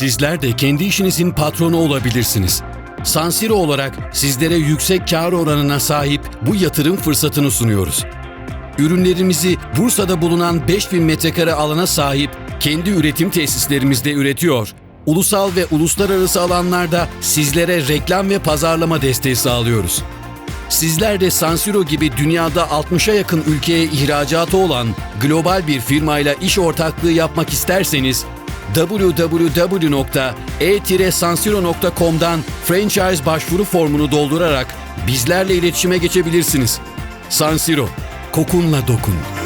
Sizler de kendi işinizin patronu olabilirsiniz. Sansiro olarak sizlere yüksek kar oranına sahip bu yatırım fırsatını sunuyoruz. Ürünlerimizi Bursa'da bulunan 5000 metrekare alana sahip kendi üretim tesislerimizde üretiyor. Ulusal ve uluslararası alanlarda sizlere reklam ve pazarlama desteği sağlıyoruz. Sizler de Sansiro gibi dünyada 60'a yakın ülkeye ihracatı olan global bir firmayla iş ortaklığı yapmak isterseniz www.e-sansiro.com'dan franchise başvuru formunu doldurarak bizlerle iletişime geçebilirsiniz. Sansiro, kokunla dokun.